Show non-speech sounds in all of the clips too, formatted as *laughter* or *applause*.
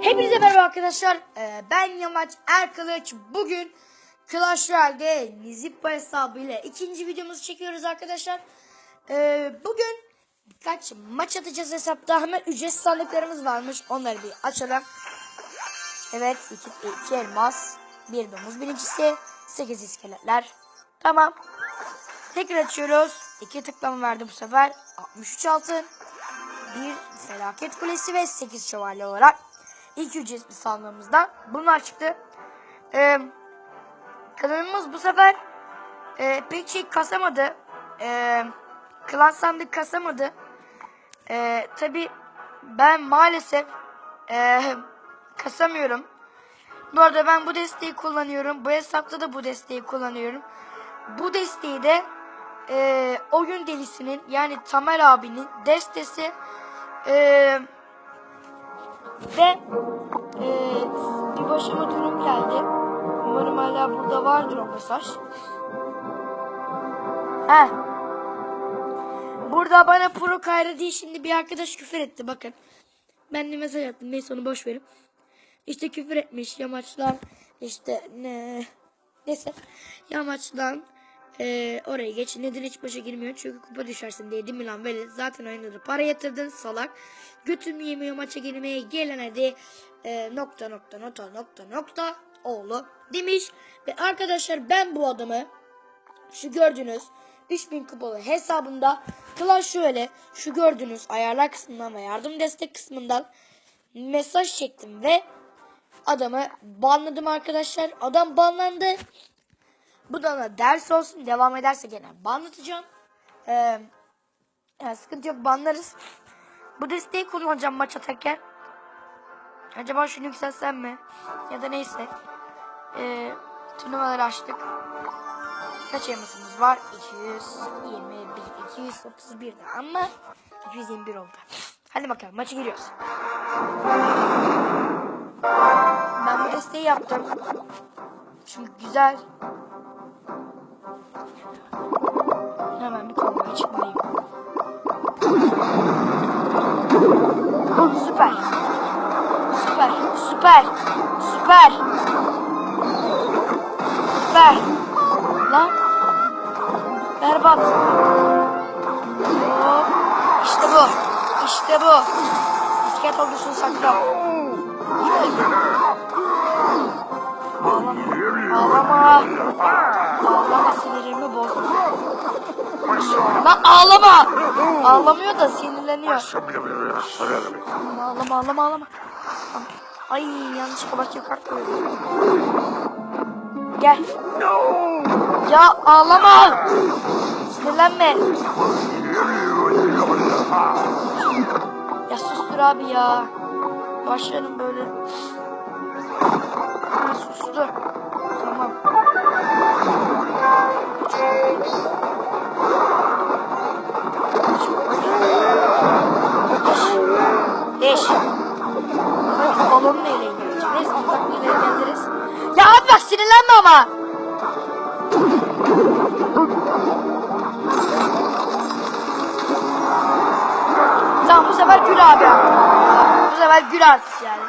Hepinize merhaba arkadaşlar. Ee, ben Yamaç Erkılıç. Bugün Clash Royale'de Nizippa hesabıyla ikinci videomuzu çekiyoruz arkadaşlar. Ee, bugün birkaç maç atacağız hesapta. Hemen ücretsiz sandıklarımız varmış. Onları bir açalım. Evet iki, iki elmas, bir domuz birincisi, 8 iskeletler. Tamam. Tekrar açıyoruz. İki tıklama verdi bu sefer. 63 altın bir felaket kulesi ve 8 şövalye olarak ilk ücretsiz sandığımızdan bunlar çıktı. Ee, kanalımız bu sefer e, pek şey kasamadı. Ee, klan sandık kasamadı. Ee, Tabi ben maalesef e, kasamıyorum. Bu arada ben bu desteği kullanıyorum. Bu hesapta da bu desteği kullanıyorum. Bu desteği de e, oyun delisinin yani Tamer abinin destesi e, ve e, bir başıma durum geldi. Umarım hala burada vardır o mesaj. Heh. Burada bana pro kayra diye şimdi bir arkadaş küfür etti bakın. Ben de mesaj attım neyse onu boş verin. İşte küfür etmiş yamaçlar işte ne neyse yamaçlan ee, oraya geç. Neden hiç başa girmiyor? Çünkü kupa düşersin diye değil mi lan? Böyle zaten oynadı. Para yatırdın salak. Götüm yemiyor maça girmeye gelene de e, nokta nokta nokta nokta nokta oğlu demiş. Ve arkadaşlar ben bu adamı şu gördüğünüz 3000 kupalı hesabımda Clash şöyle şu gördüğünüz ayarlar kısmından ve yardım destek kısmından mesaj çektim ve adamı banladım arkadaşlar. Adam banlandı. Bu da ona ders olsun. Devam ederse gene banlatacağım. Ee, yani sıkıntı yok banlarız. Bu desteği kullanacağım maç atarken. Acaba şunu yükseltsem mi? Ya da neyse. Ee, turnuvaları açtık. Kaç elmasımız var? 221, 231 de ama 221 oldu. Hadi bakalım maçı giriyoruz. Ben bu desteği yaptım. Çünkü güzel. Hemen bir kombaya çıkmalıyım. Süper. Süper. Süper. Süper. Süper. Lan. Berbat. Hop. İşte bu. İşte bu. İskelet ordusunu sakla. Ağlama. Ağlama. Ağlama sinirimi bozma. Lan ağlama. Ağlamıyor da sinirleniyor. Ağlama ağlama ağlama. Ay yanlışlıkla başka kart koydum. Gel. Ya ağlama. Sinirlenme. Ya sustur abi ya. Başlarım böyle. Ha, sustu. Tamam. Beş. Biz balonu neyle indireceğiz? Neyse uzak ileri geliriz. Ya abi bak sinirlenme ama. Tamam bu sefer gül abi. Bu sefer gül artık yani.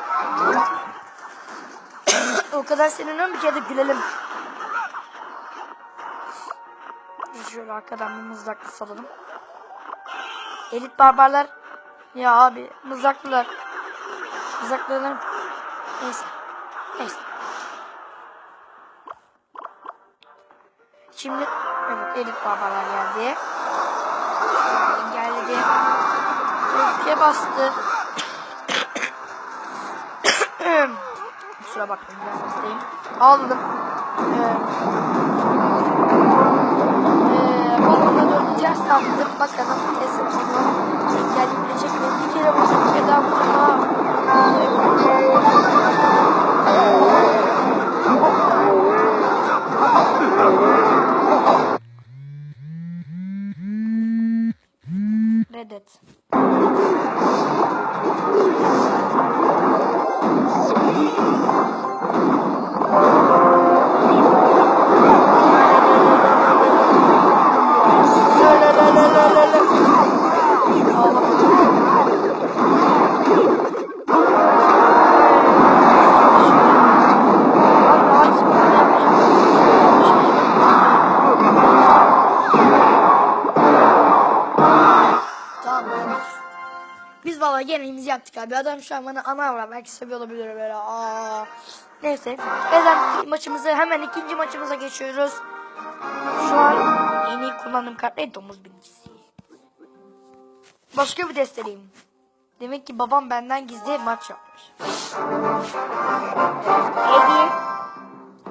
*coughs* o kadar sinirleniyorum bir kere de gülelim. Şöyle arkadan bir mızraklı salalım. Elit barbarlar. Ya abi mızraklılar. Mızraklılar. Neyse. Neyse. Şimdi evet elit barbarlar geldi. Engelledi. Öfke bastı. *coughs* Kusura bakmayın biraz hastayım. Aldım. Balonla döneceğiz sandım. Bakalım kesin onu engelleyebilecek mi? Bir kere kere daha vurdum. Reddet. Yaptık abi. Adam şu an bana ana. Belki seviyor olabilir böyle. Aa. Neyse. Ezen maçımızı hemen ikinci maçımıza geçiyoruz. Şu an en iyi kullandığım kart ne? Domuz binicisi. Başka bir desteleyim. Demek ki babam benden gizli maç yapmış. Eddie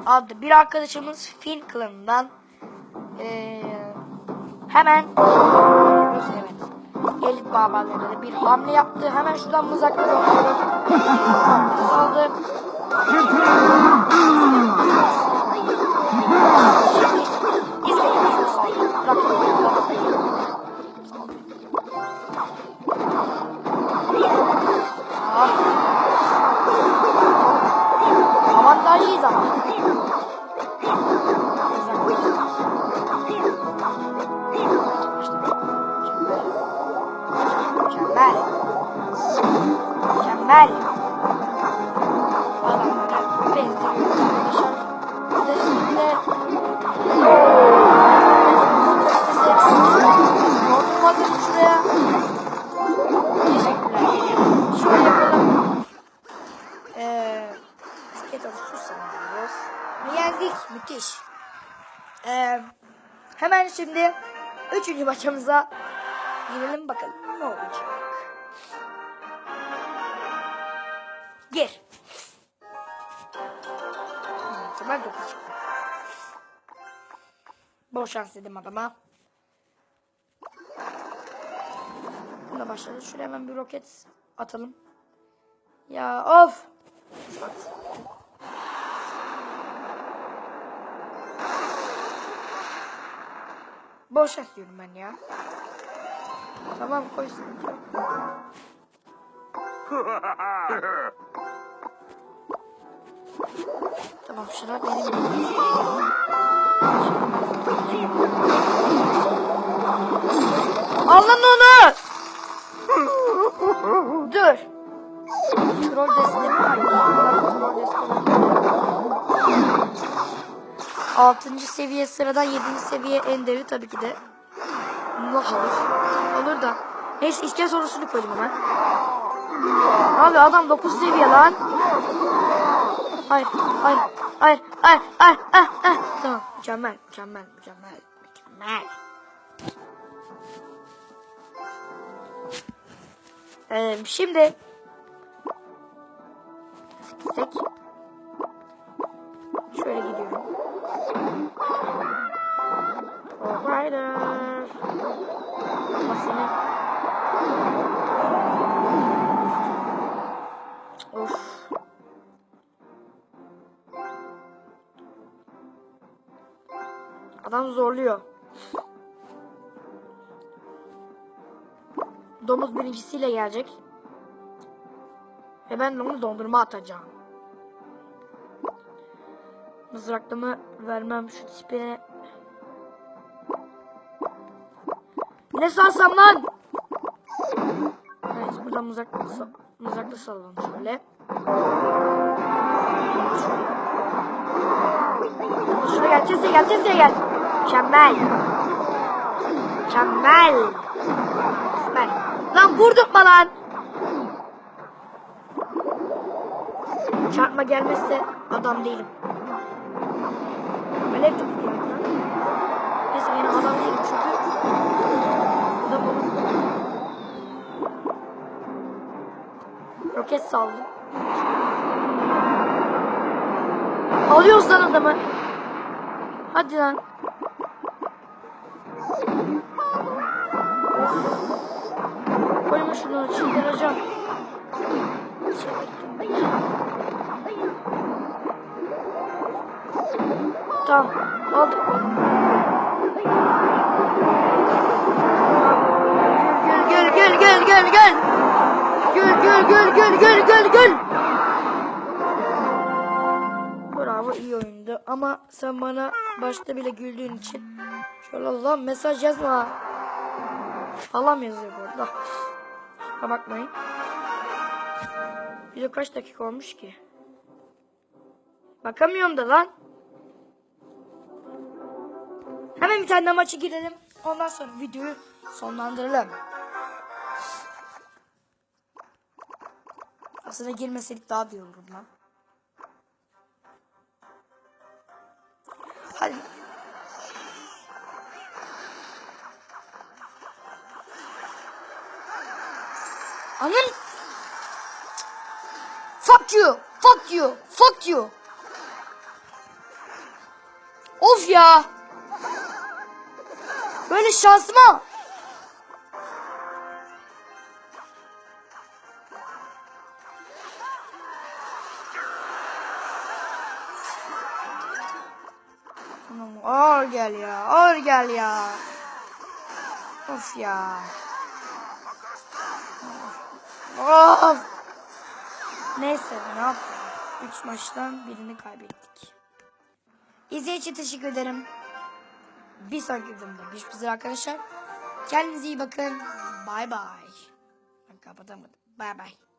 adlı bir arkadaşımız Finn klanından eee, hemen evet elit babalarına bir hamle yaptı. Hemen şuradan mızrakla yolluyorum. Saldı. İstediğimiz saldı. Bırak. Avantajlıyız ama. Maçımıza girelim bakalım ne olacak. Gir. Hmm, Sefer dokuz çıktı. Bol şans dedim adama. Buna başladı. Şuraya hemen bir roket atalım. Ya of. At. Boş atıyorum ben ya. Tamam koysun. Tamam şuna benim. Al lan onu. Dur. Troll destemi var. Troll destemi. Altıncı seviye sıradan yedinci seviye enderi tabii ki de. Allah olur. Olur da. Neyse işkence sorusunu koydum hemen. Abi adam 9 seviye lan. Hayır, hayır, hayır, hayır, hayır, hayır, hayır. Tamam, mükemmel, mükemmel, mükemmel, mükemmel. Ee, şimdi şöyle gidiyorum. Ama seni Of. Adam zorluyor. Domuz birincisiyle gelecek. Ve ben onu dondurma atacağım. Mızraklımı vermem şu tipine. Ne sarsam lan? Evet buradan mızraklı, sa- mızraklı sallalım şöyle. Şuraya gel, tezeye gel, tezeye gel. Mükemmel. Mükemmel. Süper. Lan vurdurtma lan. Çarpma gelmezse adam değilim. Alev Roket saldım. Alıyoruz lan adamı. Hadi lan. Koyma şunu çıldıracağım. Tamam aldık. Gel gel gel gel gel. Gel gel gel gel gel gel gel. Bravo iyi oyundu ama sen bana başta bile güldüğün için şöyle Allah'ım mesaj yazma. Allah'ım yazıyor bu arada. Kusura bakmayın. De kaç dakika olmuş ki? Bakamıyorum da lan. Hemen bir tane maça girelim. Ondan sonra videoyu sonlandıralım. Aslında girmeseydik daha iyi olurdu lan. Hadi. Anın. Fuck you. Fuck you. Fuck you. Of ya. Böyle şansıma. Gel ya. Ağır gel ya. Of ya. Of. Neyse ne yapalım. Üç maçtan birini kaybettik. İzlediğiniz için teşekkür ederim. Bir sonraki videomda görüşmek arkadaşlar. Kendinize iyi bakın. Bay bay. Kapatamadım. Bay bay.